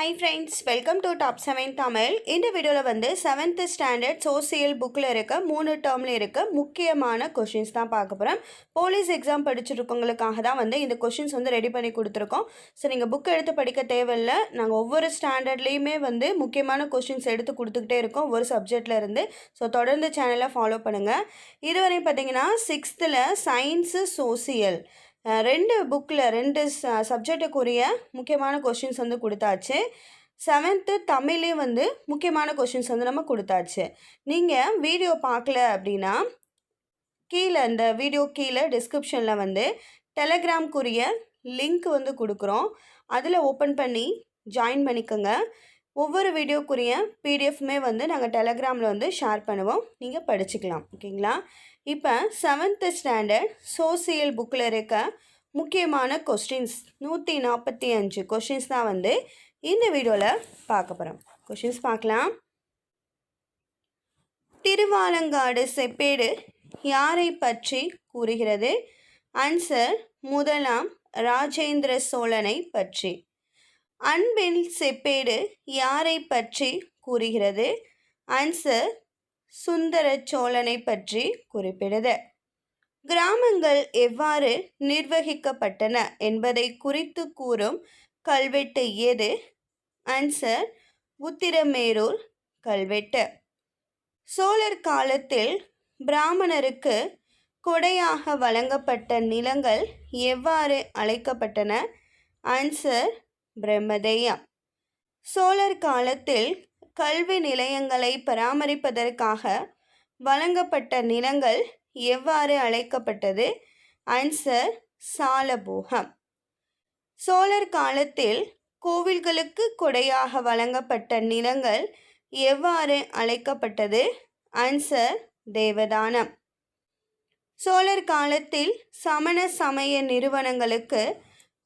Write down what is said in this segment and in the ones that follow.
Hi friends welcome to top seven Tamil இந்த வீடியோவில் வந்து செவன்த் ஸ்டாண்டர்ட் சோசியல் புக்கில் இருக்க மூணு டேர்மில் இருக்க முக்கியமான கொஷின்ஸ் தான் பார்க்க போகிறோம் போலீஸ் எக்ஸாம் படிச்சிருக்கவங்களுக்காக தான் வந்து இந்த கொஷின்ஸ் வந்து ரெடி பண்ணி கொடுத்துருக்கோம். ஸோ நீங்கள் புக் எடுத்து படிக்க தேவையில்லை. நாங்கள் ஒவ்வொரு ஸ்டாண்டர்ட்லேயுமே வந்து முக்கியமான கொஷின்ஸ் எடுத்து கொடுத்துக்கிட்டே இருக்கோம் ஒரு சப்ஜெக்டில் இருந்து. ஸோ தொடர்ந்து சேனலை ஃபாலோ பண்ணுங்கள் இதுவரையும் பார்த்தீங்கன்னா சிக்ஸ்த்தில் சயின்ஸு சோசியல் ரெண்டு புக்கில் ரெண்டு சப்ஜெக்டுக்குரிய சப்ஜெக்ட்டுக்குரிய முக்கியமான கொஷின்ஸ் வந்து கொடுத்தாச்சு. செவன்த்து தமிழே வந்து முக்கியமான கொஷின்ஸ் வந்து நம்ம கொடுத்தாச்சு. நீங்கள் வீடியோ பார்க்கல அப்படின்னா கீழே இந்த வீடியோ கீழே டிஸ்கிரிப்ஷனில் வந்து டெலகிராம்க்குரிய லிங்க் வந்து கொடுக்குறோம். அதில் ஓப்பன் பண்ணி ஜாயின் பண்ணிக்கோங்க. ஒவ்வொரு வீடியோக்குரிய பிடிஎஃப்மே வந்து நாங்கள் டெலகிராமில் வந்து ஷேர் பண்ணுவோம். நீங்கள் படிச்சுக்கலாம். ஓகேங்களா? இப்போ செவன்த்து ஸ்டாண்டர்ட் சோசியல் புக்கில் இருக்க முக்கியமான கொஸ்டின்ஸ் நூற்றி நாற்பத்தி அஞ்சு கொஷின்ஸ் தான் வந்து இந்த வீடியோவில் பார்க்க போகிறோம் கொஷின்ஸ் பார்க்கலாம். திருவாலங்காடு செப்பேடு யாரை பற்றி கூறுகிறது? ஆன்சர் முதலாம் ராஜேந்திர சோழனை பற்றி. அன்பின் செப்பேடு யாரை பற்றி கூறுகிறது? ஆன்சர் சுந்தர சோழனை பற்றி குறிப்பிடுது கிராமங்கள் எவ்வாறு நிர்வகிக்கப்பட்டன என்பதை குறித்து கூறும் கல்வெட்டு எது? ஆன்சர் உத்திரமேரூர் கல்வெட்டு. சோழர் காலத்தில் பிராமணருக்கு கொடையாக வழங்கப்பட்ட நிலங்கள் எவ்வாறு அழைக்கப்பட்டன? ஆன்சர் பிரம்மதெய்யம் சோழர் காலத்தில் கல்வி நிலையங்களை பராமரிப்பதற்காக வழங்கப்பட்ட நிலங்கள் எவ்வாறு அழைக்கப்பட்டது? ஆன்சர் சாலபோகம். சோழர் காலத்தில் கோவில்களுக்கு கொடையாக வழங்கப்பட்ட நிலங்கள் எவ்வாறு அழைக்கப்பட்டது? ஆன்சர் தேவதானம். சோழர் காலத்தில் சமண சமய நிறுவனங்களுக்கு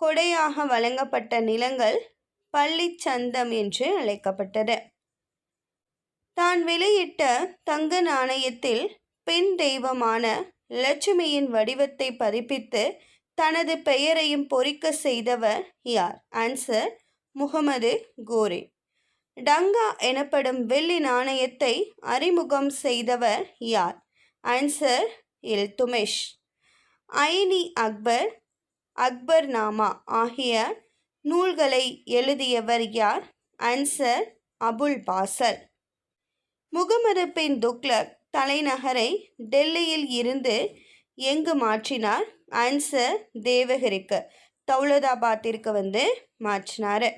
கொடையாக வழங்கப்பட்ட நிலங்கள் பள்ளிச்சந்தம் என்று அழைக்கப்பட்டது. தான் வெளியிட்ட தங்க நாணயத்தில் பெண் தெய்வமான லட்சுமியின் வடிவத்தை பதிப்பித்து தனது பெயரையும் பொறிக்க செய்தவர் யார்? ஆன்சர் முகமது கோரி. டங்கா எனப்படும் வெள்ளி நாணயத்தை அறிமுகம் செய்தவர் யார்? ஆன்சர் இல்துமிஷ் ஐனி அக்பர் அக்பர் நாமா ஆகிய நூல்களை எழுதியவர் யார்? அன்சர் அபுல் பாசல் முகமது பின் துக்ளக் தலைநகரை டெல்லியில் இருந்து எங்கு மாற்றினார்? அன்சர் தேவகிரிக்கு தௌலதாபாத்திற்கு வந்து மாற்றினார்.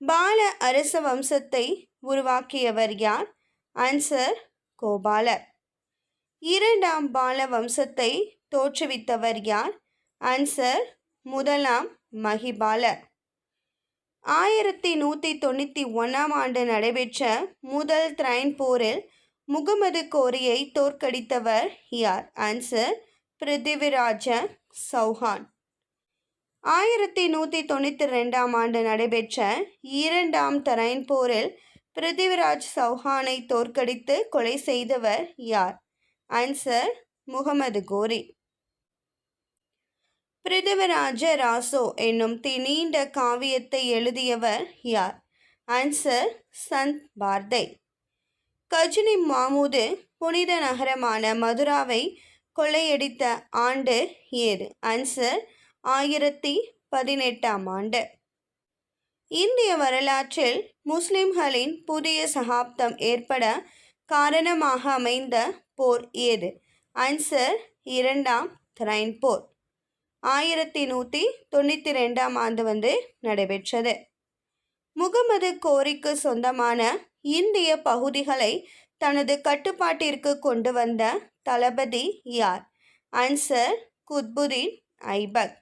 பால அரச வம்சத்தை உருவாக்கியவர் யார்? அன்சர் கோபாலர். இரண்டாம் பால வம்சத்தை தோற்றுவித்தவர் யார்? ஆன்சர் முதலாம் மஹிபால ஆயிரத்தி நூற்றி தொண்ணூற்றி ஒன்றாம் ஆண்டு நடைபெற்ற முதல் த்ரைன் போரில் முகமது கோரியை தோற்கடித்தவர் யார்? ஆன்சர் பிருத்திவிராஜ சௌஹான். ஆயிரத்தி நூற்றி தொண்ணூற்றி ரெண்டாம் ஆண்டு நடைபெற்ற இரண்டாம் தரைன் போரில் பிருத்திவிராஜ் சௌஹானை தோற்கடித்து கொலை செய்தவர் யார்? ஆன்சர் முகமது கோரி. பிருத்திவிராஜ ராசோ என்னும் தி நீண்ட காவியத்தை எழுதியவர் யார்? ஆன்சர் சந்த் பார்தை. கஜினி மாமூது புனித நகரமான மதுராவை கொள்ளையடித்த ஆண்டு ஏது? ஆன்சர் ஆயிரத்தி பதினெட்டாம் ஆண்டு. இந்திய வரலாற்றில் முஸ்லிம்களின் புதிய சகாப்தம் ஏற்பட காரணமாக அமைந்த போர் ஏது? ஆன்சர் இரண்டாம் திரைன் போர் ஆயிரத்தி நூற்றி தொண்ணூற்றி ரெண்டாம் ஆண்டு வந்து நடைபெற்றது. முகமது கோரிக்கு சொந்தமான இந்திய பகுதிகளை தனது கட்டுப்பாட்டிற்கு கொண்டு வந்த தளபதி யார்? அன்சர் குத்புதீன் ஐபக்.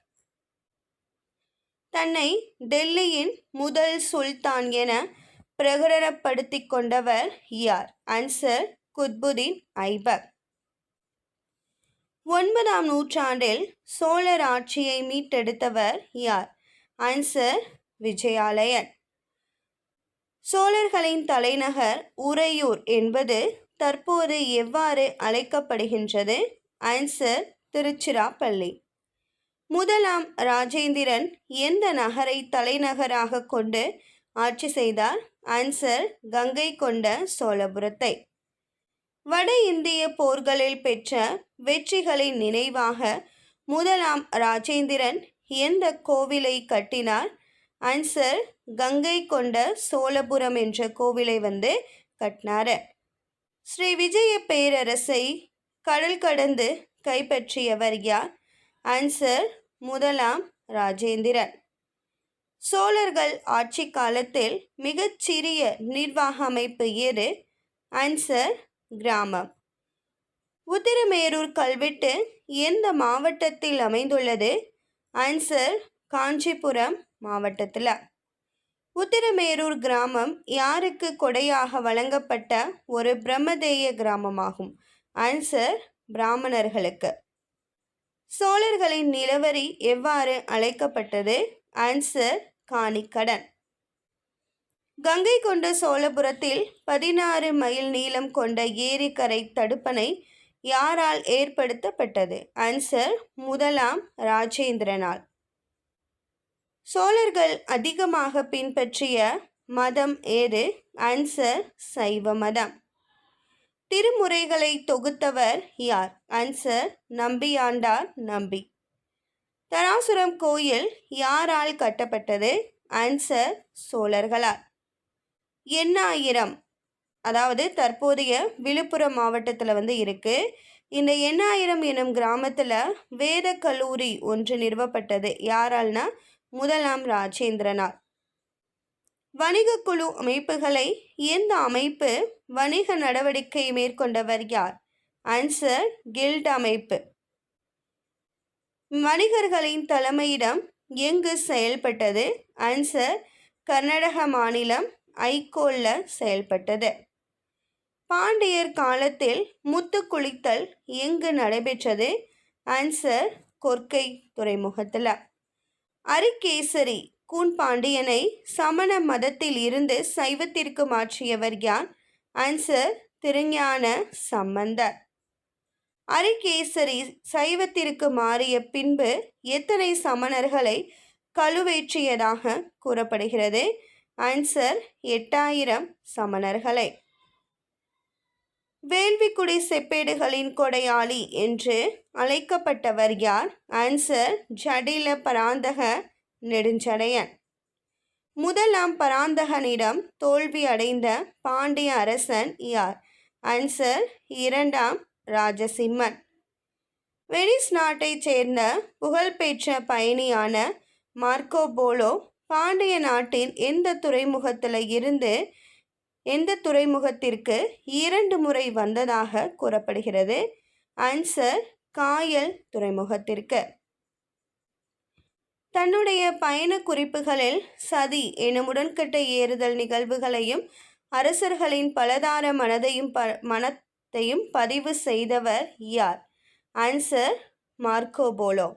தன்னை டெல்லியின் முதல் சுல்தான் என பிரகடனப்படுத்தி கொண்டவர் யார்? அன்சர் குத்புதீன் ஐபக். ஒன்பதாம் நூற்றாண்டில் சோழர் ஆட்சியை மீட்டெடுத்தவர் யார்? ஆன்சர் விஜயாலயன் சோழர்களின் தலைநகர் உறையூர் என்பது தற்போது எவ்வாறு அழைக்கப்படுகின்றது? ஆன்சர் திருச்சிராப்பள்ளி. முதலாம் ராஜேந்திரன் எந்த நகரை தலைநகராக கொண்டு ஆட்சி செய்தார்? ஆன்சர் கங்கை கொண்ட சோழபுரத்தை. வட இந்திய போர்களில் பெற்ற வெற்றிகளின் நினைவாக முதலாம் ராஜேந்திரன் எந்த கோவிலை கட்டினார்? ஆன்சர் கங்கை கொண்ட சோழபுரம் என்ற கோவிலை வந்து கட்டினார். ஸ்ரீ விஜய பேரரசை கடல் கடந்து கைப்பற்றியவர் யார்? ஆன்சர் முதலாம் ராஜேந்திரன். சோழர்கள் ஆட்சி காலத்தில் மிகச்சிறிய நிர்வாக அமைப்பு எது? ஆன்சர் கிராமம். உத்திரமேரூர் கல்வெட்டு எந்த மாவட்டத்தில் அமைந்துள்ளது? ஆன்சர் காஞ்சிபுரம் மாவட்டத்தில். உத்திரமேரூர் கிராமம் யாருக்கு கொடையாக வழங்கப்பட்ட ஒரு பிரம்மதேய கிராமமாகும்? ஆன்சர் பிராமணர்களுக்கு. சோழர்களின் நிலவரி எவ்வாறு அழைக்கப்பட்டது? ஆன்சர் காணிக்கடன். கங்கை கொண்ட சோழபுரத்தில் பதினாறு மைல் நீளம் கொண்ட ஏரிக்கரை தடுப்பணை யாரால் ஏற்படுத்தப்பட்டது? ஆன்சர் முதலாம் ராஜேந்திரனால். சோழர்கள் அதிகமாக பின்பற்றிய மதம் ஏது? ஆன்சர் சைவ மதம். திருமுறைகளை தொகுத்தவர் யார்? ஆன்சர் நம்பியாண்டார் நம்பி. தராசுரம் கோயில் யாரால் கட்டப்பட்டது? ஆன்சர் சோழர்களால். எண்ணாயிரம் அதாவது தற்போதைய விழுப்புரம் மாவட்டத்தில் வந்து இருக்குது இந்த எண்ணாயிரம் எனும் கிராமத்தில் வேத கல்லூரி ஒன்று நிறுவப்பட்டது. யாரால்னா முதலாம் ராஜேந்திரனால் வணிக குழு அமைப்புகளை எந்த அமைப்பு வணிக நடவடிக்கை மேற்கொண்டவர் யார்? ஆன்சர் கில்ட் அமைப்பு. வணிகர்களின் தலைமையிடம் எங்கு செயல்பட்டது? ஆன்சர் கர்நாடக மாநிலம் ஐகோல்ல செயல்பட்டது. பாண்டியர் காலத்தில் முத்து குளித்தல் எங்கு நடைபெற்றது? ஆன்சர் கொர்க்கை துறைமுகத்தில். அரிகேசரி கூன் பாண்டியனை சமண மதத்தில் இருந்து சைவத்திற்கு மாற்றியவர் யார்? ஆன்சர் திருஞான சம்பந்தர். அரிகேசரி சைவத்திற்கு மாறிய பின்பு எத்தனை சமணர்களை கழுவேற்றியதாக கூறப்படுகிறது? ஆன்சர் எட்டாயிரம் சமணர்களை. வேள்விக்குடி செப்பேடுகளின் கொடையாளி என்று அழைக்கப்பட்டவர் யார்? ஆன்சர் ஜடில பராந்தக நெடுஞ்சடையன். முதலாம் பராந்தகனிடம் தோல்வி அடைந்த பாண்டிய அரசன் யார்? ஆன்சர் இரண்டாம் ராஜசிம்மன். வெனிஸ் நாட்டைச் சேர்ந்த புகழ்பெற்ற பயணியான மார்க்கோ போலோ பாண்டிய நாட்டின் எந்த துறைமுகத்தில் இருந்து எந்த துறைமுகத்திற்கு இரண்டு முறை வந்ததாக கூறப்படுகிறது? ஆன்சர் காயல் துறைமுகத்திற்கு. தன்னுடைய பயண குறிப்புகளில் சதி எனும் உடன்கட்டை ஏறுதல் நிகழ்வுகளையும் அரசர்களின் பலதார மனதையும் ப மனத்தையும் பதிவு செய்தவர் யார்? ஆன்சர் மார்க்கோபோலோ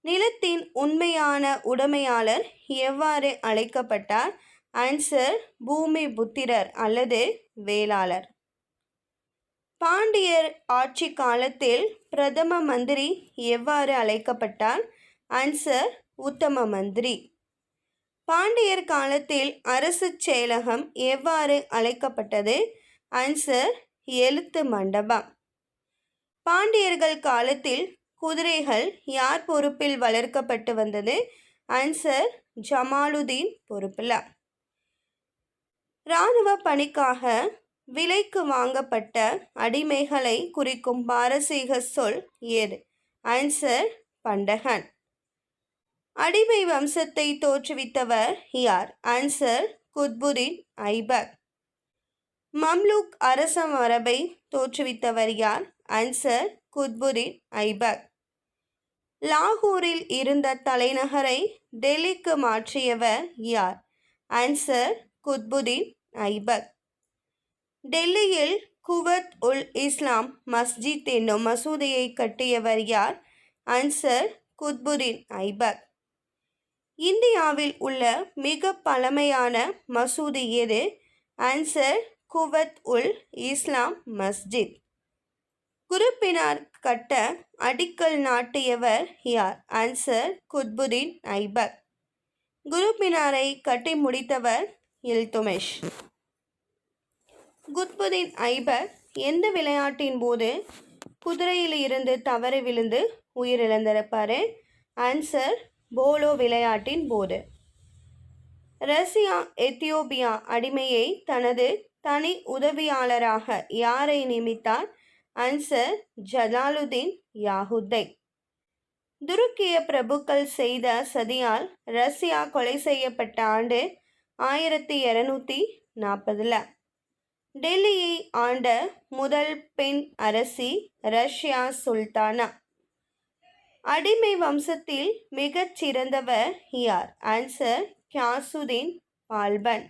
நிலத்தின் உண்மையான உடைமையாளர் எவ்வாறு அழைக்கப்பட்டார்? ஆன்சர் பூமி புத்திரர் அல்லது வேளாளர். பாண்டியர் ஆட்சி காலத்தில் பிரதம மந்திரி எவ்வாறு அழைக்கப்பட்டார்? ஆன்சர் உத்தம மந்திரி. பாண்டியர் காலத்தில் அரசு செயலகம் எவ்வாறு அழைக்கப்பட்டது? ஆன்சர் எழுத்து மண்டபம். பாண்டியர்கள் காலத்தில் குதிரைகள் யார் பொறுப்பில் வளர்க்கப்பட்டு வந்தது? ஆன்சர் ஜமாலுதீன் பொறுப்பில். இராணுவ பணிக்காக விலைக்கு வாங்கப்பட்ட அடிமைகளை குறிக்கும் பாரசீக சொல் ஏது? ஆன்சர் பண்டகன். அடிமை வம்சத்தை தோற்றுவித்தவர் யார்? ஆன்சர் குத்புதீன் ஐபக். மம்லூக் அரச மரபை தோற்றுவித்தவர் யார்? ஆன்சர் குத்புதீன் ஐபக். லாகூரில் இருந்த தலைநகரை டெல்லிக்கு மாற்றியவர் யார்? ஆன்சர் குத்புதீன் ஐபக். டெல்லியில் குவத் உல் இஸ்லாம் மஸ்ஜித் என்னும் மசூதியை கட்டியவர் யார்? ஆன்சர் குத்புதீன் ஐபக். இந்தியாவில் உள்ள மிக பழமையான மசூதி எது? ஆன்சர் குவத் உல் இஸ்லாம் மஸ்ஜித். குருப்பினார் கட்ட அடிக்கல் நாட்டியவர் யார்? ஆன்சர் குத்புதீன் ஐபக். குருப்பினாரை கட்டி முடித்தவர் இல்துமேஷ் குத்புதீன் ஐபக் எந்த விளையாட்டின் போது குதிரையில் இருந்து தவறி விழுந்து உயிரிழந்திருப்பார்? ஆன்சர் போலோ விளையாட்டின் போது. ரஷ்யா எத்தியோப்பியா அடிமையை தனது தனி உதவியாளராக யாரை நியமித்தார்? ஆன்சர் ஜலாலுதீன் யாகுத்தை துருக்கிய பிரபுக்கள் செய்த சதியால் ரஷ்யா கொலை செய்யப்பட்ட ஆண்டு ஆயிரத்தி இரநூத்தி நாற்பதில். டெல்லியை ஆண்ட முதல் பெண் அரசி ரஷ்யா சுல்தானா. அடிமை வம்சத்தில் மிகச் சிறந்தவர் யார்? ஆன்சர் கியாசுதீன் பால்பன்.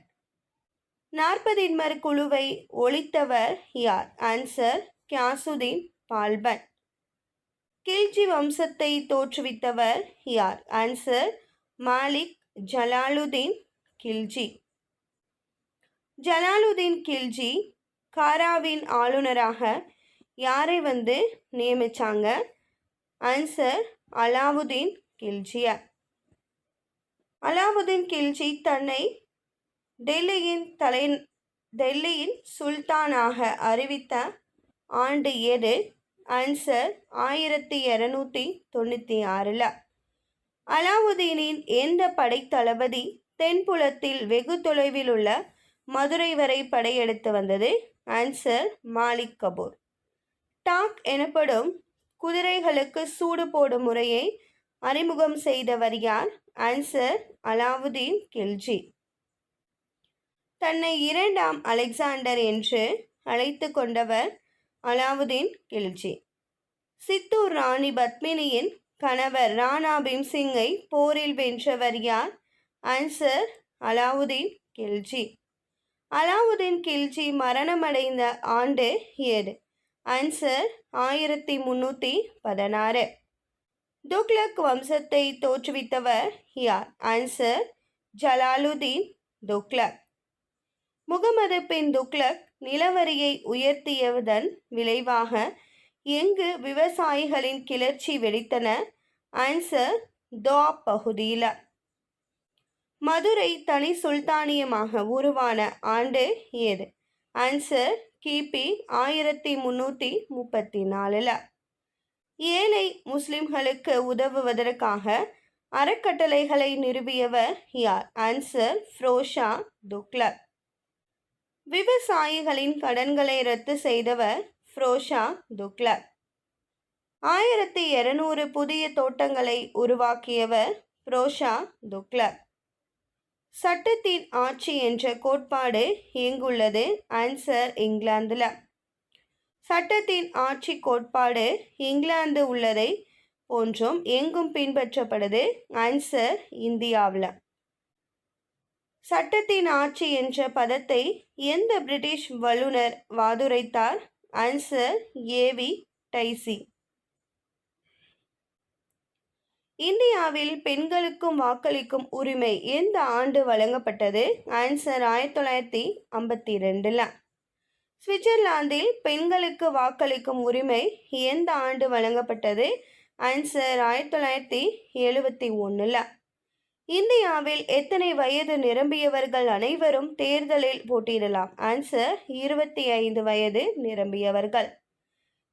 நாற்பதின்மர் குழுவை ஒழித்தவர் யார்? ஆன்சர் கியாசுதீன் பால்பன். கில்ஜி வம்சத்தை தோற்றுவித்தவர் யார்? ஆன்சர் மாலிக் ஜலாலுதீன் கில்ஜி. ஜலாலுதீன் கில்ஜி காராவின் ஆளுநராக யாரை வந்து நியமிச்சாங்க? ஆன்சர் அலாவுதீன் கில்ஜிய. அலாவுதீன் கில்ஜி தன்னை டெல்லியின் தலை டெல்லியின் சுல்தானாக அறிவித்த ஆண்டு எது ஆன்சர் ஆயிரத்தி இரநூத்தி தொண்ணூற்றி ஆறில். அலாவுதீனின் எந்த படைத்தளபதி தென்புலத்தில் வெகு தொலைவில் உள்ள மதுரை வரை படையெடுத்து வந்தது ஆன்சர் மாலிக் கபூர். டாக் எனப்படும் குதிரைகளுக்கு சூடு போடும் முறையை அறிமுகம் செய்தவர் யார்? ஆன்சர் அலாவுதீன் கில்ஜி. தன்னை இரண்டாம் அலெக்சாண்டர் என்று அழைத்து கொண்டவர் அலாவுதீன் கில்ஜி சித்தூர் ராணி பத்மினியின் கணவர் ராணா பீம்சிங்கை போரில் வென்றவர் யார்? ஆன்சர் அலாவுதீன் கில்ஜி. அலாவுதீன் கில்ஜி மரணமடைந்த ஆண்டு ஏது ஆன்சர் ஆயிரத்தி முன்னூற்றி பதினாறு. துக்லக் வம்சத்தை தோற்றுவித்தவர் யார்? ஆன்சர் ஜலாலுதீன் துக்லக் முகமது பின் துக்ளக் நிலவரியை உயர்த்தியதன் விளைவாக எங்கு விவசாயிகளின் கிளர்ச்சி வெடித்தன. ஆன்சர் தோ பகுதியில். மதுரை தனி சுல்தானியமாக உருவான ஆண்டு ஏது? ஆன்சர் கிபி ஆயிரத்தி முன்னூற்றி முப்பத்தி நாலில் ஏழை முஸ்லிம்களுக்கு உதவுவதற்காக அறக்கட்டளைகளை நிறுவியவர் யார்? ஆன்சர் ஃப்ரோஷா துக்லக் விவசாயிகளின் கடன்களை ரத்து செய்தவர் ஃப்ரோஷா துக்லக் ஆயிரத்தி இருநூறு புதிய தோட்டங்களை உருவாக்கியவர் ஃப்ரோஷா துக்லக் சட்டத்தின் ஆட்சி என்ற கோட்பாடு எங்குள்ளது ஆன்சர் இங்கிலாந்தில். சட்டத்தின் ஆட்சி கோட்பாடு இங்கிலாந்து உள்ளதை போன்றும் எங்கும் பின்பற்றப்படுது ஆன்சர் இந்தியாவில். சட்டத்தின் ஆட்சி என்ற பதத்தை எந்த பிரிட்டிஷ் வல்லுனர் வாதுரைத்தார்? ஆன்சர் ஏவி டைசி இந்தியாவில் பெண்களுக்கும் வாக்களிக்கும் உரிமை எந்த ஆண்டு வழங்கப்பட்டது? ஆன்சர் ஆயிரத்தி தொள்ளாயிரத்தி ஐம்பத்தி ரெண்டில் சுவிட்சர்லாந்தில் பெண்களுக்கு வாக்களிக்கும் உரிமை எந்த ஆண்டு வழங்கப்பட்டது? ஆன்சர் ஆயிரத்தி தொள்ளாயிரத்தி எழுபத்தி ஒன்றில் இந்தியாவில் எத்தனை வயது நிரம்பியவர்கள் அனைவரும் தேர்தலில் போட்டியிடலாம்? ஆன்சர் இருபத்தி ஐந்து வயது நிரம்பியவர்கள்.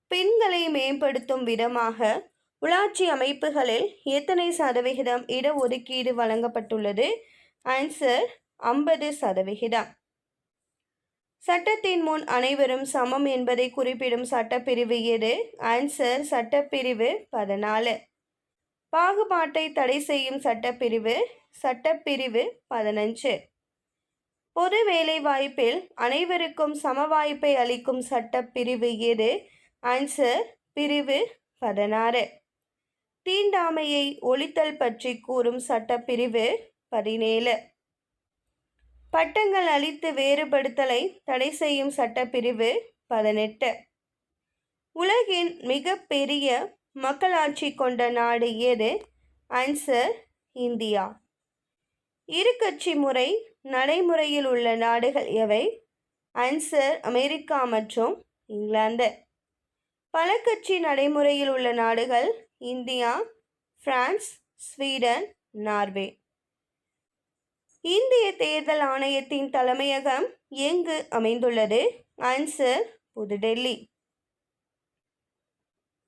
பெண்களை மேம்படுத்தும் விதமாக உள்ளாட்சி அமைப்புகளில் எத்தனை சதவிகிதம் இடஒதுக்கீடு வழங்கப்பட்டுள்ளது? ஆன்சர் ஐம்பது சதவிகிதம். சட்டத்தின் முன் அனைவரும் சமம் என்பதை குறிப்பிடும் சட்டப்பிரிவு எது? ஆன்சர் சட்டப்பிரிவு பதினாலு. பாகுபாட்டை தடை செய்யும் சட்டப்பிரிவு சட்டப்பிரிவு பதினஞ்சு. பொது வேலைவாய்ப்பில் அனைவருக்கும் சம வாய்ப்பை அளிக்கும் சட்டப்பிரிவு எது? ஆன்சர் பிரிவு பதினாறு. தீண்டாமையை ஒழித்தல் பற்றி கூறும் சட்டப்பிரிவு பதினேழு. பட்டங்கள் அளித்து வேறுபடுத்தலை தடை செய்யும் சட்டப்பிரிவு பதினெட்டு. உலகின் மிக பெரிய மக்களாட்சி கொண்ட நாடு எது? Answer India. இரு கட்சி முறை நடைமுறையில் உள்ள நாடுகள் எவை? ஆன்சர் அமெரிக்கா மற்றும் இங்கிலாந்து. பல கட்சி நடைமுறையில் உள்ள நாடுகள் இந்தியா பிரான்ஸ் ஸ்வீடன் நார்வே. இந்திய தேர்தல் ஆணையத்தின் தலைமையகம் எங்கு அமைந்துள்ளது? ஆன்சர் புதுடெல்லி.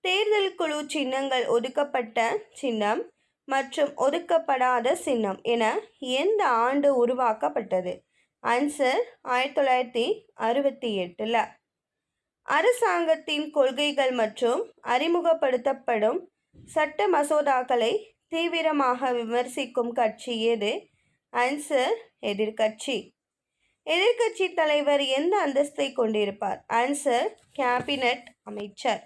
தேர்தல் குழு சின்னங்கள் ஒதுக்கப்பட்ட சின்னம் மற்றும் ஒதுக்கப்படாத சின்னம் என எந்த ஆண்டு உருவாக்கப்பட்டது? ஆன்சர் ஆயிரத்தி தொள்ளாயிரத்தி அறுபத்தி எட்டில். அரசாங்கத்தின் கொள்கைகள் மற்றும் அறிமுகப்படுத்தப்படும் சட்ட மசோதாக்களை தீவிரமாக விமர்சிக்கும் கட்சி எது? ஆன்சர் எதிர்க்கட்சி. எதிர்க்கட்சி தலைவர் எந்த அந்தஸ்தை கொண்டிருப்பார்? ஆன்சர் கேபினட் அமைச்சர்.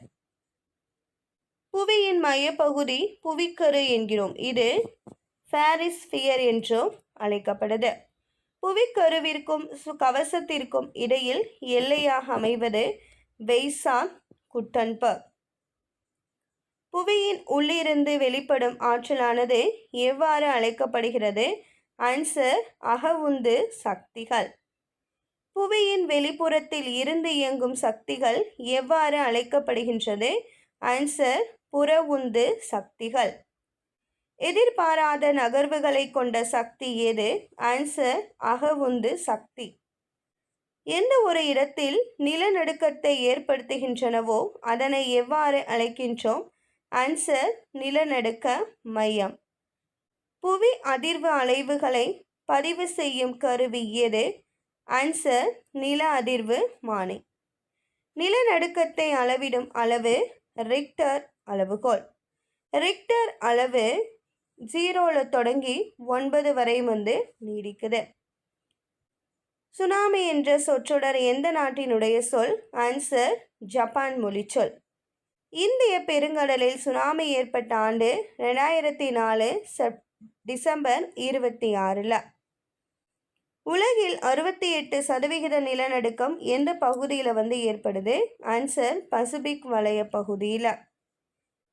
புவியின் மையப்பகுதி புவிக்கரு என்கிறோம். இது ஃபாரிஸ்பியர் என்றும் அழைக்கப்படுது. புவிக்கருவிற்கும் சு- கவசத்திற்கும் இடையில் எல்லையாக அமைவது வெய்சான் குட்டன்பர்க் புவியின் உள்ளிருந்து வெளிப்படும் ஆற்றலானது எவ்வாறு அழைக்கப்படுகிறது? அன்சர் அகவுந்து சக்திகள். புவியின் வெளிப்புறத்தில் இருந்து இயங்கும் சக்திகள் எவ்வாறு அழைக்கப்படுகின்றது? ஆன்சர் புறவுந்து சக்திகள். எதிர்பாராத நகர்வுகளை கொண்ட சக்தி எது? ஆன்சர் அகவுந்து சக்தி. எந்த ஒரு இடத்தில் நிலநடுக்கத்தை ஏற்படுத்துகின்றனவோ அதனை எவ்வாறு அழைக்கின்றோம்? ஆன்சர் நிலநடுக்க மையம். புவி அதிர்வு அலைவுகளை பதிவு செய்யும் கருவி எது? ஆன்சர் நில அதிர்வு மானி நிலநடுக்கத்தை அளவிடும் அளவு ரிக்டர் அளவுகோல். ரிக்டர் அளவு ஜீரோவில் தொடங்கி ஒன்பது வரை வந்து நீடிக்குது. சுனாமி என்ற சொற்றொடர் எந்த நாட்டினுடைய சொல்? ஆன்சர் ஜப்பான் மொழிச்சொல். இந்திய பெருங்கடலில் சுனாமி ஏற்பட்ட ஆண்டு ரெண்டாயிரத்தி நாலு செப் டிசம்பர் இருபத்தி ஆறில் உலகில் அறுபத்தி எட்டு சதவிகித நிலநடுக்கம் எந்த பகுதியில் வந்து ஏற்படுது? ஆன்சர் பசிபிக் வலய பகுதியில்.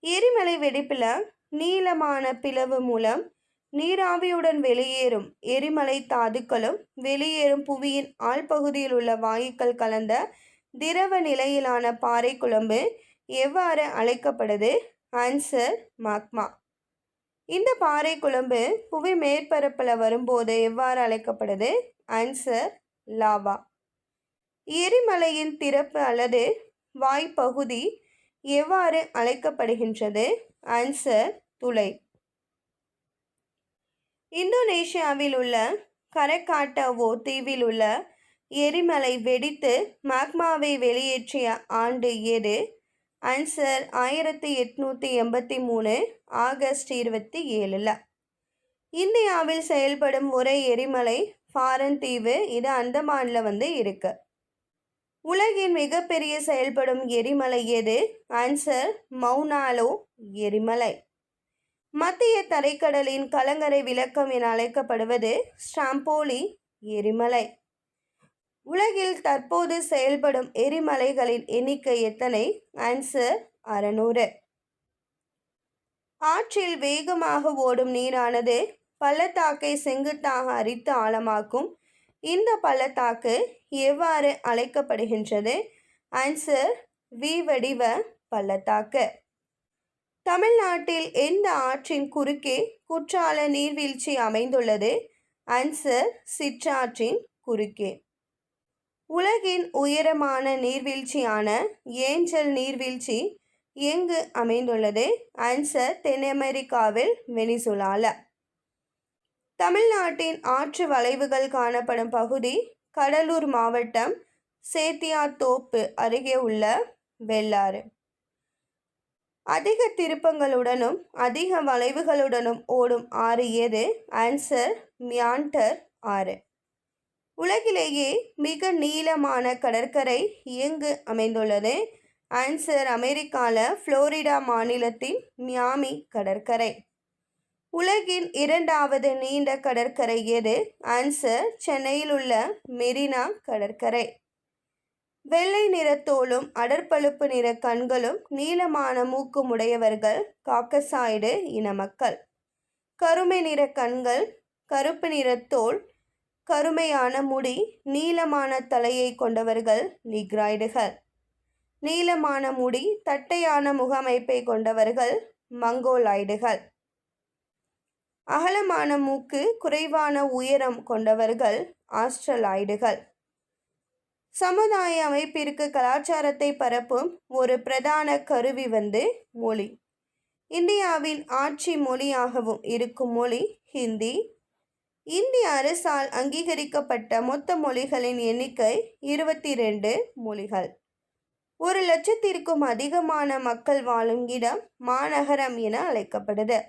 எரிமலை வெடிப்பில் நீளமான பிளவு மூலம் நீராவியுடன் வெளியேறும் எரிமலை தாதுக்களும் வெளியேறும் புவியின் ஆழ்பகுதியில் உள்ள வாயுக்கள் கலந்த திரவ நிலையிலான பாறை குழம்பு எவ்வாறு அழைக்கப்படுது? ஆன்சர் மாக்மா இந்த பாறை குழம்பு புவி மேற்பரப்பில் வரும்போது எவ்வாறு அழைக்கப்படுது? ஆன்சர் லாவா எரிமலையின் திறப்பு அல்லது வாய்ப்பகுதி எவ்வாறு அழைக்கப்படுகின்றது? ஆன்சர் துளை. இந்தோனேஷியாவில் உள்ள கரக்காட்டவோ தீவில் உள்ள எரிமலை வெடித்து மாக்மாவை வெளியேற்றிய ஆண்டு எது? ஆன்சர் ஆயிரத்தி எட்நூற்றி எண்பத்தி மூணு ஆகஸ்ட் இருபத்தி ஏழில். இந்தியாவில் செயல்படும் ஒரே எரிமலை ஃபாரன் தீவு இது அந்தமானில் வந்து இருக்கு. உலகின் மிகப்பெரிய செயல்படும் எரிமலை எது? ஆன்சர் மௌனாலோ எரிமலை. மத்திய தரைக்கடலின் கலங்கரை விளக்கம் என அழைக்கப்படுவது ஸ்டாம்போலி எரிமலை. உலகில் தற்போது செயல்படும் எரிமலைகளின் எண்ணிக்கை எத்தனை? ஆன்சர் அறநூறு. ஆற்றில் வேகமாக ஓடும் நீரானது பள்ளத்தாக்கை செங்குத்தாக அரித்து ஆழமாக்கும் இந்த பள்ளத்தாக்கு எவ்வாறு அழைக்கப்படுகின்றது? ஆன்சர் வி வடிவ பள்ளத்தாக்கு. தமிழ்நாட்டில் எந்த ஆற்றின் குறுக்கே குற்றால நீர்வீழ்ச்சி அமைந்துள்ளது? ஆன்சர் சிற்றாற்றின் குறுக்கே. உலகின் உயரமான நீர்வீழ்ச்சியான ஏஞ்சல் நீர்வீழ்ச்சி எங்கு அமைந்துள்ளது? ஆன்சர் தென் அமெரிக்காவில் வெனிசுலால. தமிழ்நாட்டின் ஆற்று வளைவுகள் காணப்படும் பகுதி கடலூர் மாவட்டம் சேத்தியாத்தோப்பு அருகே உள்ள வெள்ளாறு. அதிக திருப்பங்களுடனும் அதிக வளைவுகளுடனும் ஓடும் ஆறு எது? ஆன்சர் மியாண்டர் ஆறு. உலகிலேயே மிக நீளமான கடற்கரை இயங்கு அமைந்துள்ளது. ஆன்சர் அமெரிக்காவில் ஃப்ளோரிடா மாநிலத்தின் மியாமி கடற்கரை. உலகின் இரண்டாவது நீண்ட கடற்கரை எது? ஆன்சர் சென்னையில் உள்ள மெரினா கடற்கரை. வெள்ளை நிற தோலும் அடற்பழுப்பு நிற கண்களும் நீளமான மூக்கும் உடையவர்கள் காக்கசாய்டு இன மக்கள். கருமை நிற கண்கள் கருப்பு நிற தோல் கருமையான முடி நீளமான தலையை கொண்டவர்கள் நிக்ராய்டுகள். நீளமான முடி தட்டையான முகமைப்பை கொண்டவர்கள் மங்கோலாய்டுகள். அகலமான மூக்கு குறைவான உயரம் கொண்டவர்கள் ஆஸ்ட்ரலாய்டுகள். சமுதாய அமைப்பிற்கு கலாச்சாரத்தை பரப்பும் ஒரு பிரதான கருவி வந்து மொழி. இந்தியாவின் ஆட்சி மொழியாகவும் இருக்கும் மொழி ஹிந்தி. இந்திய அரசால் அங்கீகரிக்கப்பட்ட மொத்த மொழிகளின் எண்ணிக்கை இருபத்தி ரெண்டு மொழிகள். ஒரு லட்சத்திற்கும் அதிகமான மக்கள் வாழும் இடம் மாநகரம் என அழைக்கப்படுது.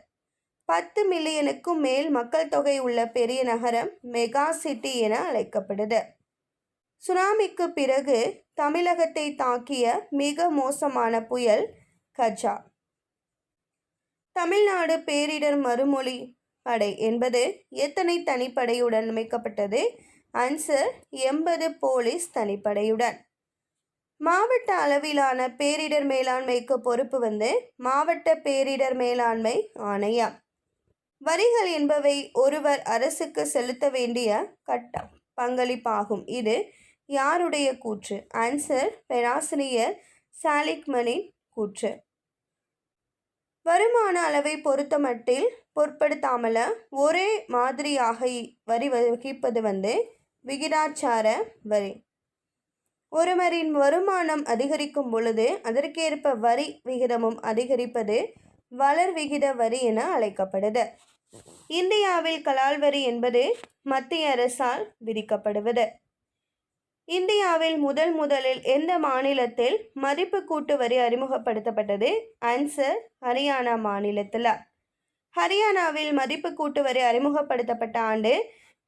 பத்து மில்லியனுக்கும் மேல் மக்கள் தொகை உள்ள பெரிய நகரம் மெகா சிட்டி என அழைக்கப்படுது. சுனாமிக்கு பிறகு தமிழகத்தை தாக்கிய மிக மோசமான புயல் கஜா. தமிழ்நாடு பேரிடர் மறுமொழி படை என்பது எத்தனை தனிப்படையுடன் அமைக்கப்பட்டது? அன்சர் எண்பது போலீஸ் தனிப்படையுடன். மாவட்ட அளவிலான பேரிடர் மேலாண்மைக்கு பொறுப்பு வந்து மாவட்ட பேரிடர் மேலாண்மை ஆணையம். வரிகள் என்பவை ஒருவர் அரசுக்கு செலுத்த வேண்டிய கட்டம் பங்களிப்பாகும். இது யாருடைய கூற்று? ஆன்சர் பேராசிரியர் சாலிக்மனின் கூற்று. வருமான அளவை பொறுத்தமட்டில் பொருட்படுத்தாமல ஒரே மாதிரியாக வரி வகிப்பது வந்து விகிதாச்சார வரி. ஒருவரின் வருமானம் அதிகரிக்கும் பொழுது அதற்கேற்ப வரி விகிதமும் அதிகரிப்பது வளர் விகித வரி என அழைக்கப்படுது. இந்தியாவில் கலால் வரி என்பது மத்திய அரசால் விதிக்கப்படுவது இந்தியாவில் முதல் முதலில் எந்த மாநிலத்தில் மதிப்பு கூட்டு வரி அறிமுகப்படுத்தப்பட்டது? ஆன்சர் ஹரியானா மாநிலத்தில். ஹரியானாவில் மதிப்பு கூட்டு வரி அறிமுகப்படுத்தப்பட்ட ஆண்டு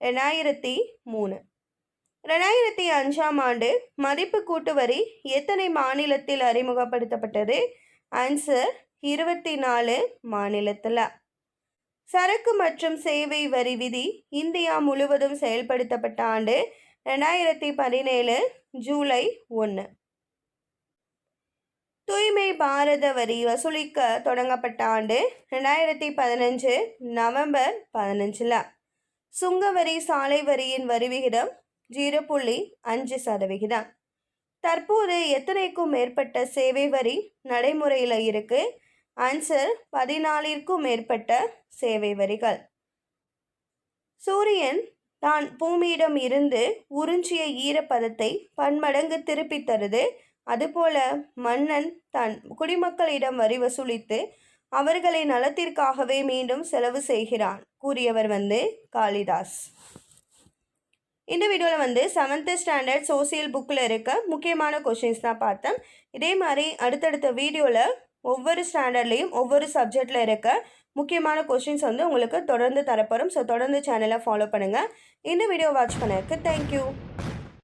ரெண்டாயிரத்தி மூணு. ரெண்டாயிரத்தி அஞ்சாம் ஆண்டு மதிப்பு கூட்டு வரி எத்தனை மாநிலத்தில் அறிமுகப்படுத்தப்பட்டது? ஆன்சர் இருபத்தி நாலு மாநிலத்தில். சரக்கு மற்றும் சேவை வரி விதி இந்தியா முழுவதும் செயல்படுத்தப்பட்ட ஆண்டு ரெண்டாயிரத்தி பதினேழு ஜூலை ஒன்று தூய்மை பாரத வரி வசூலிக்க தொடங்கப்பட்ட ஆண்டு ரெண்டாயிரத்தி பதினஞ்சு நவம்பர் பதினஞ்சில். சுங்கவரி சாலை வரியின் வரி விகிதம் ஜீரோ புள்ளி அஞ்சு சதவிகிதம். தற்போது எத்தனைக்கும் மேற்பட்ட சேவை வரி நடைமுறையில் இருக்குது ஆன்சர் பதினாலிற்கும் மேற்பட்ட சேவை வரிகள். சூரியன் தான் பூமியிடம் இருந்து உறிஞ்சிய ஈரப்பதத்தை பன்மடங்கு திருப்பித் தருது. அதுபோல மன்னன் தன் குடிமக்களிடம் வரி வசூலித்து அவர்களை நலத்திற்காகவே மீண்டும் செலவு செய்கிறான் கூறியவர் வந்து காளிதாஸ். இந்த வீடியோவில் வந்து செவன்த்து ஸ்டாண்டர்ட் சோசியல் புக்கில் இருக்க முக்கியமான கொஷின்ஸ் தான் பார்த்தேன். இதே மாதிரி அடுத்தடுத்த வீடியோவில் ஒவ்வொரு ஸ்டாண்டர்ட்லேயும் ஒவ்வொரு சப்ஜெக்டில் இருக்க முக்கியமான கொஷின்ஸ் வந்து உங்களுக்கு தொடர்ந்து தரப்படும். ஸோ தொடர்ந்து சேனலை ஃபாலோ பண்ணுங்கள் இந்த வீடியோ வாட்ச் பண்ணதுக்கு தேங்க்யூ